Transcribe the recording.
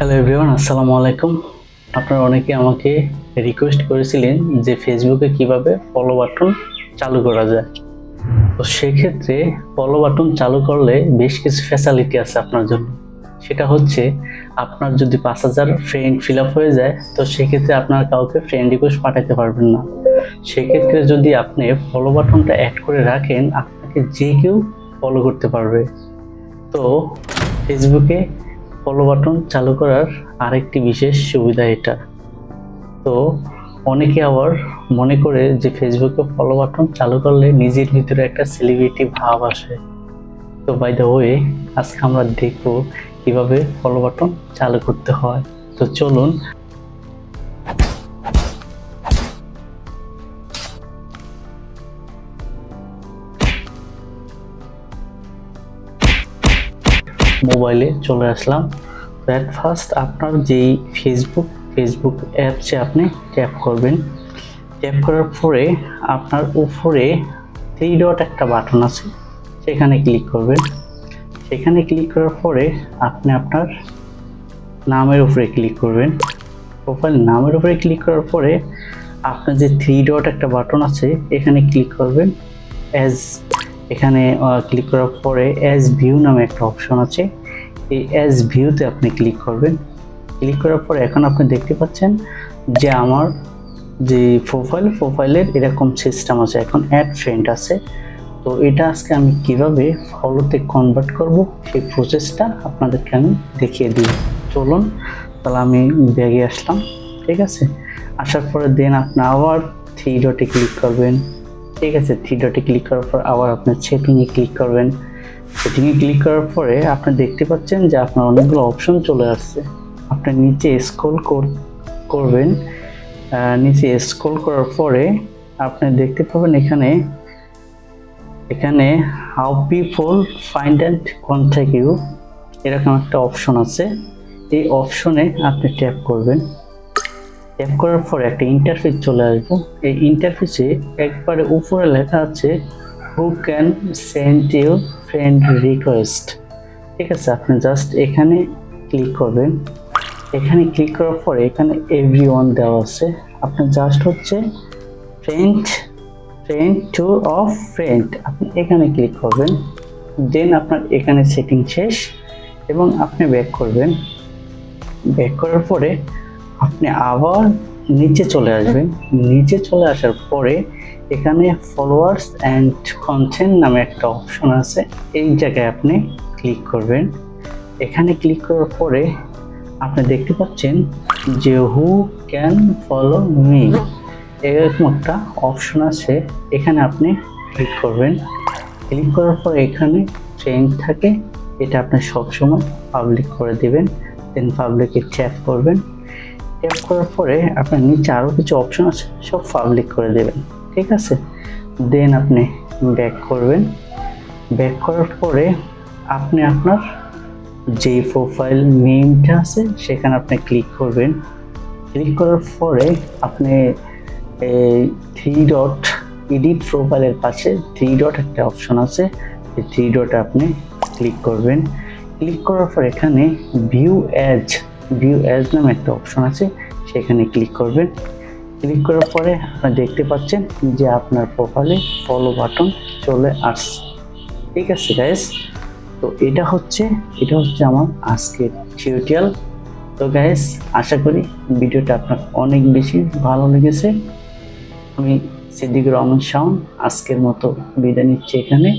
Hello everyone আসসালামু আলাইকুম। আপনারা অনেকে আমাকে রিকোয়েস্ট করেছিলেন যে ফেসবুকে কীভাবে ফলো বাটন চালু করা যায়। তো সেক্ষেত্রে ফলো বাটন চালু করলে বেশ কিছু ফ্যাসিলিটি আছে আপনার জন্য। সেটা হচ্ছে, আপনার যদি পাঁচ হাজার ফ্রেন্ড ফিল আপ হয়ে যায়, তো সেক্ষেত্রে আপনার কাউকে ফ্রেন্ড রিকোয়েস্ট পাঠাতে পারবেন না। সেক্ষেত্রে যদি আপনি ফলো বাটনটা অ্যাড করে রাখেন, আপনাকে যে কেউ ফলো করতে পারবে। তো ফেসবুকে ফলো বাটন চালু করার আরেকটি বিশেষ সুবিধা এটা। তো অনেকে আবার মনে করে যে ফেসবুকে ফলো বাটন চালু করলে নিজের ভিতরে একটা সেলিব্রিটি ভাব আসে। তো বাই দ্য ওয়ে আজকে আমরা দেখব কীভাবে ফলো বাটন চালু করতে হয়। তো চলুন মোবাইলে চলে আসলাম। তো অ্যাট ফার্স্ট আপনার যেই ফেসবুক ফেসবুক অ্যাপসে আপনি ট্যাপ করবেন। ট্যাপ করার পরে আপনার উপরে থ্রি ডট একটা বাটন আছে, সেখানে ক্লিক করবেন। সেখানে ক্লিক করার পরে আপনি আপনার নামের উপরে ক্লিক করবেন। প্রোফাইল নামের উপরে ক্লিক করার পরে আপনার যে থ্রি ডট একটা বাটন আছে, এখানে ক্লিক করবেন। অ্যাজ এখানে ক্লিক করার পরে অ্যাজ ভিউ নামে একটা অপশন আছে। এই অ্যাজ ভিউতে আপনি ক্লিক করবেন। ক্লিক করার পরে এখন আপনি দেখতে পাচ্ছেন যে আমার যে প্রোফাইল প্রোফাইলের এরকম সিস্টেম আছে, এখন অ্যাড ফ্রেন্ড আছে। তো এটা আজকে আমি কীভাবে ফলোতে কনভার্ট করব, সেই প্রসেসটা আপনাদেরকে আমি দেখিয়ে দিই। চলুন, তাহলে আমি ব্যাগে আসলাম, ঠিক আছে? আসার পরে দেন আপনি আবার থ্রি ডটে ক্লিক করবেন। ঠিক আছে থ্রি ডটে ক্লিক করার পর আবার আপনার সেটিংয়ে ক্লিক করবেন। সেটিংয়ে ক্লিক করার পরে আপনি দেখতে পাচ্ছেন যে আপনার অনেকগুলো অপশন চলে আসছে। আপনি নিচে স্ক্রল করবেন। নিচে স্ক্রল করার পরে আপনি দেখতে পাবেন এখানে এখানে how people find and contact you, এরকম একটা অপশন আছে। এই অপশনে আপনি ট্যাপ করবেন। ট্যাপ করার পরে একটা ইন্টারফেস চলে আসবে। এই ইন্টারফেসে একবারে উপরে লেখা আছে who can send you friend request ঠিক আছে, আপনি জাস্ট এখানে ক্লিক করবেন। এখানে ক্লিক করার পরে এখানে এভরি ওয়ান দেওয়া আছে। আপনি জাস্ট হচ্ছে friend friend to of friend আপনি এখানে ক্লিক করবেন। দেন আপনার এখানে সেটিং শেষ এবং আপনি ব্যাক করবেন। ব্যাক করার পরে আপনি আবার নিচে চলে আসবেন। নিচে চলে আসার পরে এখানে ফলোয়ার্স অ্যান্ড কন্টেন্ট নামে একটা অপশন আছে। এই জায়গায় আপনি ক্লিক করবেন। এখানে ক্লিক করার পরে আপনি দেখতে পাচ্ছেন যে হু ক্যান ফলো মি এরকম একটা অপশন আছে। এখানে আপনি ক্লিক করবেন। ক্লিক করার পর এখানে ফ্রেন্ড থাকে। এটা আপনি সবসময় পাবলিক করে দিবেন। দেন পাবলিকে ট্যাপ করবেন। ট্যাপ করার পরে আপনার নিচে আরও কিছু অপশন আছে, সব পাবলিক করে দেবেন, ঠিক আছে? দেন আপনি ব্যাক করবেন। ব্যাক করার পরে আপনি আপনার যে প্রোফাইল নেমটা আছে, সেখানে আপনি ক্লিক করবেন। ক্লিক করার পরে আপনি থ্রি ডট এডিট প্রোফাইলের পাশে থ্রি ডট একটা অপশন আছে, এই থ্রি ডট আপনি ক্লিক করবেন। ক্লিক করার পর এখানে ভিউ অ্যাজ ভিউ অ্যাজ নামে একটা অপশন আছে, সেখানে ক্লিক করবেন। ক্লিক করার পরে আপনি দেখতে পাচ্ছেন যে আপনার প্রোফাইলে ফলো বাটন চলে আসছে। ঠিক আছে গাইস তো এটা হচ্ছে এটা হচ্ছে আমার আজকের টিউটোরিয়াল তো গাইস আশা করি ভিডিওটা আপনার অনেক বেশি ভালো লেগেছে। আমি সিদ্দিকুর রহমান শাওন, আজকের মতো বিদায় নিচ্ছি এখানে।